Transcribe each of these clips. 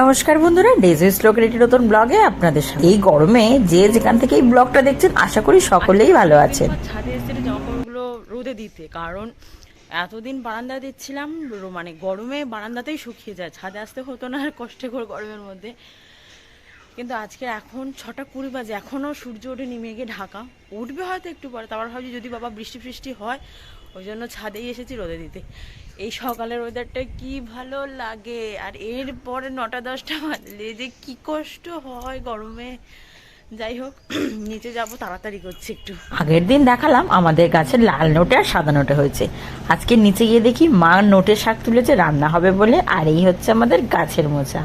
নমস্কার বন্ধুরা ডেজে রেটি নতুন ব্লগে আপনাদের সাথে এই গরমে যে যেখান থেকে এই ব্লগটা দেখছেন, আশা করি সকলেই ভালো আছেন। ছাদে এসেছিল জামা কাপড়গুলো রোদে দিতে, কারণ এতদিন বারান্দা দিচ্ছিলাম মানে গরমে বারান্দাতেই শুকিয়ে যায়। ছাদে আসতে হতো না, আর কষ্টে করে গরমের মধ্যে। কিন্তু আজকে এখন ছটা কুড়ি বাজে, এখনও সূর্য ওঠে নেমে গিয়ে ঢাকা। উঠবে হয়তো একটু পরে, তারপর ভাবছি যদি বাবা বৃষ্টি ফৃষ্টি হয় ওই জন্য ছাদেই এসেছি রোদে দিতে। এই সকালের ওয়েদারটা কি ভালো লাগে? আর এর পরে নটা, দশটা বাজলে যে কি কষ্ট হয় গরমে। যাই হোক, নিচে যাব, তাড়াতাড়ি করছি একটু। আগের দিন দেখালাম, আমাদের গাছে লাল নোটে আর সাদা নোটে হয়েছে। আজকে নিচে গিয়ে দেখি মা নোটে শাক তুলেছে, রান্না হবে বলে, আর এই হচ্ছে আমাদের গাছের মোচা।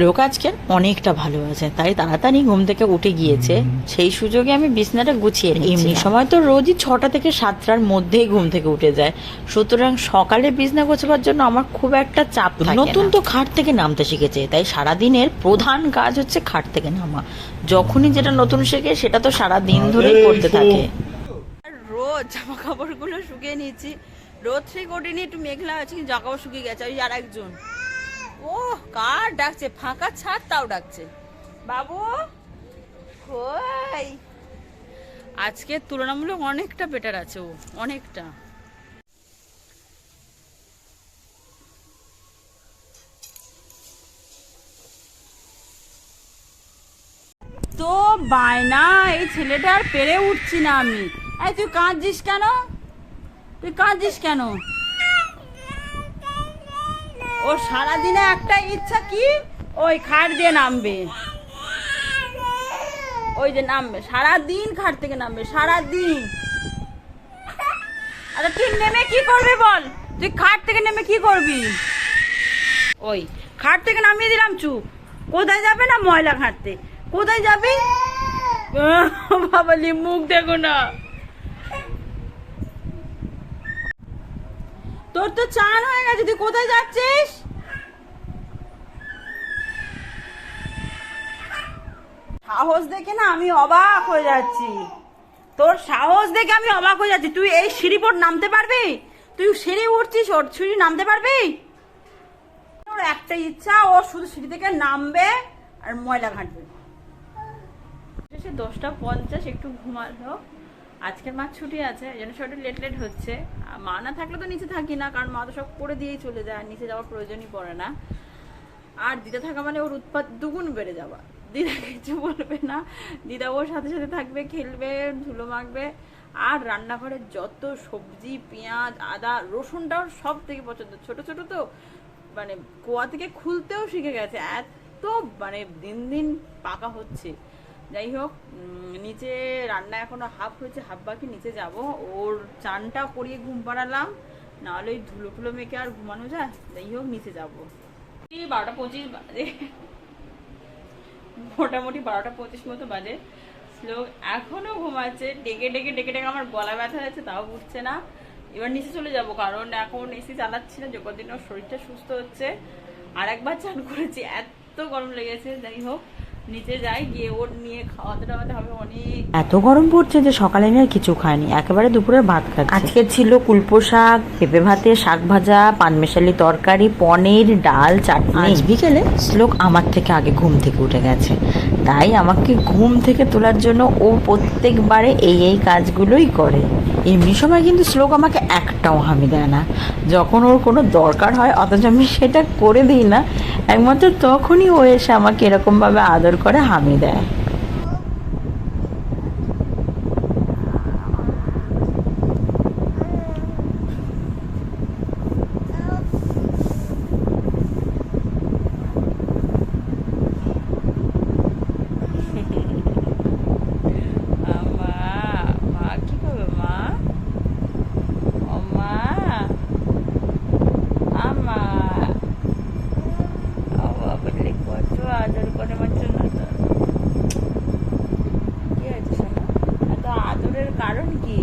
শ্লোক আজকে অনেকটা ভালো আছে। তাই তাড়াতাড়ি ঘুম থেকে উঠে গিয়েছে। সেই সুযোগে আমি বিছনাটা গুছিয়ে নিই এমনি সময় তো রোজই ছটা থেকে সাতটার মধ্যেই ঘুম থেকে উঠে যায়। সুতরাং সকালে বিছনা গোছাবার জন্য আমার খুব একটা চাপ থাকে নতুন তো খাট থেকে নামতে শিখেছে। তাই সারাদিনের প্রধান কাজ হচ্ছে খাট থেকে নামা। যখনই যেটা নতুন শেখে সেটা তো সারা দিন ধরেই করতে থাকে। আর রোজ জামা কাপড়গুলো শুকিয়ে নিয়েছি। রোদ ঠিক ওঠেনি একটু মেঘলা আছে কিন্তু জামা কাপড় শুকিয়ে গেছে। ওই আর একজন। ও কার ডাকছে? ফাঁকা ছাদ তাও ডাকছে। বাবু, কই? আজকে তুলনামূলক অনেকটা বেটার আছে ও, অনেকটা। তো বায়না, এই ছেলেটা আর পেরে উঠছি না আমি। এই, তুই কাঁদছিস কেন? তুই কাঁদছিস কেন? ও সারাদিনে একটা ইচ্ছা কি? ওই খাট দিয়ে নামবে। ওই যে নামবে। সারা দিন খাট থেকে নামবে সারা দিন আচ্ছা ঠিক নেমে কি করবি বল? তুই খাট থেকে নেমে কি করবি? ওই, খাট থেকে নামিয়ে দিলাম, চুপ। কোথায় যাবে না ময়লা ঘাটতে কোথায় যাবি? বাবালি মুখ দেখো না। তোর তো চান হয়ে গেছে, তুই কোথায় যাচ্ছিস? সাহস দেখে না আমি অবাক হয়ে যাচ্ছি। তোর সাহস দেখে আমি অবাক হয়ে যাচ্ছি। তুই এই সিঁড়ি পর নামতে পারবি? তুই সিঁড়ি উঠছিস ওর সিঁড়ি নামতে পারবি? ওর একটা ইচ্ছা, ও শুধু সিঁড়ি থেকে নামবে আর ময়লা ঘাঁটবে। সে দশটা পঞ্চাশ, একটু ঘুমালো। আজকের মা ছুটি আছে, এই জন্য একটু লেট লেট হচ্ছে। মা না থাকলে তো নিচে থাকি না, কারণ মা তো সব করে দিয়েই চলে যায় নিচে যাওয়ার প্রয়োজনই পড়ে না। আর দিদা থাকা মানে ওর উৎপাত দুগুণ বেড়ে যাওয়া। দিদা কিছু বলবে না, দিদা ওর সাথে সাথে থাকবে, খেলবে, ধুলো মাখবে, আর রান্নাঘরে যত সবজি, পেঁয়াজ, আদা, রসুনটাও সব থেকে পছন্দ। ছোট ছোট তো মানে কোয়া থেকে খুলতেও শিখে গেছে, এত মানে দিন দিন পাকা হচ্ছে। যাই হোক নিচে রান্না এখনও হাফ হয়েছে হাফ বাকি, নিচে যাব। ওর চানটা করিয়ে ঘুম পাড়ালাম, নাহলে ওই ধুলো ফুলো মেখে আর ঘুমানো যায়? যাই হোক নিচে যাব। বারোটা পঁচিশ বাজে। মোটামুটি বারোটা পঁচিশ মতো বাজে। শ্লোক এখনও ঘুমাচ্ছে। ডেকে ডেকে ডেকে ডেকে আমার গলা ব্যথা হয়েছে, তাও বুঝছে না। এবার নিচে চলে যাব, কারণ এখন এসি চালাচ্ছি না যতদিন ওর শরীরটা সুস্থ হচ্ছে। আর একবার চান করেছি, এত গরম লেগেছে যাই হোক নিচে যাই গিয়ে ওর নিয়ে খাওয়াতে টাওয়াতে হবে অনেক। এত গরম পড়ছে যে সকালে আমি আর কিছু খাইনি একেবারে দুপুরে ভাত খাচ্ছি। আজকে ছিল কুলপো শাক পেঁপে ভাতে শাক ভাজা পানমেশালি তরকারি পনির ডাল চাটনি। আজ বিকেলে শ্লোক আমার থেকে আগে ঘুম থেকে উঠে গেছে। তাই আমাকে ঘুম থেকে তোলার জন্য ও প্রত্যেকবারে এই এই কাজগুলোই করে। এমনি সময় কিন্তু শ্লোক আমাকে একটাও হামি দেয় না। যখন ওর কোনো দরকার হয় অথচ আমি সেটা করে দিই না একমাত্র তখনই ও এসে আমাকে এরকমভাবে আদর করে হামি দেয়। করে তো কি হয়েছে শোনা? এত আদরের কারণ কি?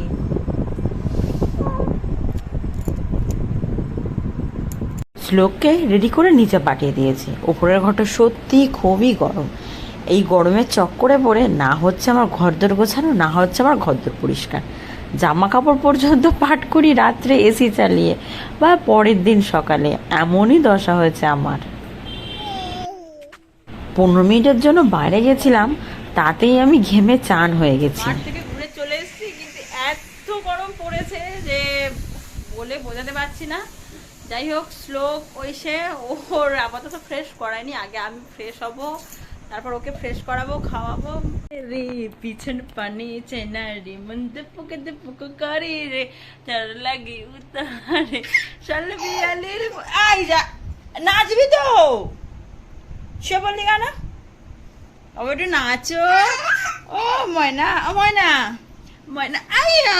শ্লোককে রেডি করে নিচে পাঠিয়ে দিয়েছে। উপরের ঘরটা সত্যি খুবই গরম। এই গরমের চক্করে পড়ে না হচ্ছে আমার ঘরদোর গোছানো না হচ্ছে আমার ঘরদোর পরিষ্কার। জামা কাপড় পর্যন্ত পাট করি রাত্রে এসি চালিয়ে বা পরের দিন সকালে। এমনই দশা হয়েছে আমার। পনেরো মিনিটের জন্য বাইরে গেছিলাম, তাতেই আমি ঘেমে চান হয়ে গেছি। থেকে ঘুরে চলে এসেছি, কিন্তু এত গরম পড়েছে যে বলে বোঝাতে পারছি না। যাই হোক, শ্লোক ওইসে, ওর আপাতত ফ্রেশ করায়নি, আগে আমি ফ্রেশ হব, তারপর ওকে ফ্রেশ করাবো, খাওয়াবো। রে, পিছন পানি চেনা রে মন পুকে পুকো করি রে চার লাগি উতারে। শাল বিয়ালির আই যা, নাচবি তো! সে বললি কেন ও একটু নাচো ও ময়না ও ময়না ময়না আইয়া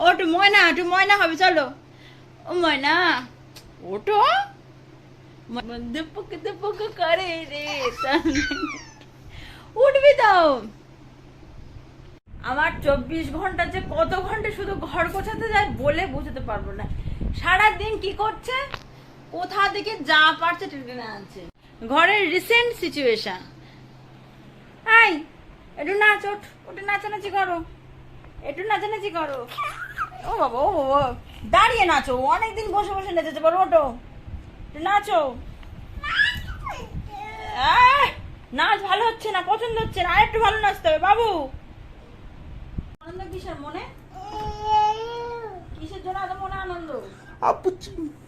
ও একটু ময়না একটু ময়না হবে চলো ও ময়না ওটো দুপুক দুপুক করে রে উঠবি তো আমার চব্বিশ ঘণ্টা যে কত ঘণ্টা শুধু ঘর গোছাতে যায় বলে বোঝাতে পারব না। সারা দিন কি করছে? কোথা থেকে যা পারছে টেনে আনছে ঘরের রিসেন্ট সিচুয়েশন এই একটু নাচ ওঠ। ওটা নাচানাচি করো। একটু নাচানাচি করো। ও বাবা ও বাবা। দাঁড়িয়ে নাচো। অনেকদিন বসে বসে নেচেছে। বলো ওটো একটু নাচো। নাচ ভালো হচ্ছে না? পছন্দ হচ্ছে না? আরেকটু ভালো নাচতে হবে। বাবু! আনন্দ কিসের মনে? কিসের জন্য এত মনে আনন্দ? আপুচি পিঠাটা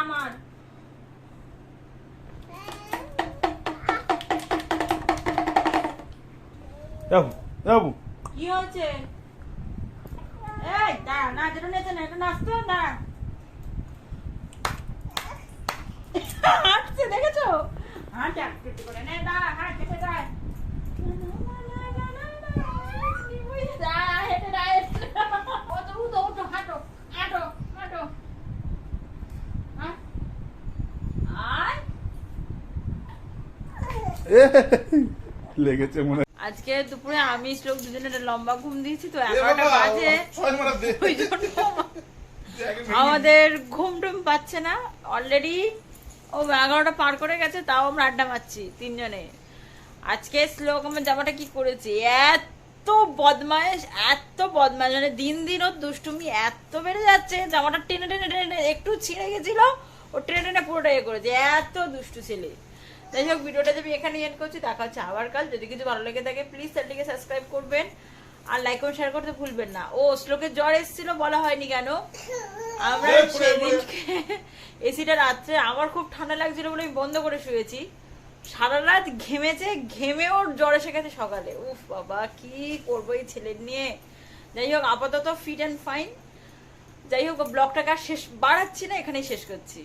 আমার। যাব যাব কি হয়েছে? এই দাঁড়া না যেটা নেচে না এটা নাচতো না? হাঁটছে দেখেছ? হাঁটে একটু করে নে দাঁড়া যায়। হেঁটে যায়। ওতো উঠো উঠো হাঁটো হাঁটো হাঁটো হ্যাঁ আয় এ, লেগেছে মনে আজকে দুপুরে আমি শ্লোক দুজনে একটা লম্বা ঘুম দিয়েছি তো এগারোটা বাজে। ওই জন্য আমাদের ঘুম টুম পাচ্ছে না। অলরেডি ও এগারোটা পার করে গেছে তাও আমরা আড্ডা মারছি তিনজনে। আজকে শ্লোক আমার জামাটা কি করেছে? এত বদমাইশ এত বদমাইশ মানে দিন দিন ওর দুষ্টুমি এত বেড়ে যাচ্ছে। জামাটা টেনে টেনে টেনে টেনে একটু ছিঁড়ে গেছিল ও টেনে টেনে পুরোটা ইয়ে করেছে। এত দুষ্টু ছেলে। যাই হোক ভিডিওটা যদি এখানে এন্ড করছি দেখা হচ্ছে আবার কাল। যদি কিছু ভালো লেগে থাকে প্লিজ চ্যানেলটিকে সাবস্ক্রাইব করবেন আর লাইক ও শেয়ার করতে ভুলবেন না। ও শ্লোকের জ্বর এসেছিল বলা হয়নি কেন? আমরা সেদিনকে এসিটা রাত্রে আমার খুব ঠান্ডা লাগছিল বলে আমি বন্ধ করে শুয়েছি। সারা রাত ঘেমেছে ঘেমে ওর জ্বর এসে গেছে সকালে। উফ বাবা কি করব এই ছেলের নিয়ে? যাই হোক আপাতত ফিট অ্যান্ড ফাইন যাই হোক ব্লগটাকে আর শেষ বাড়াচ্ছি না এখানেই শেষ করছি।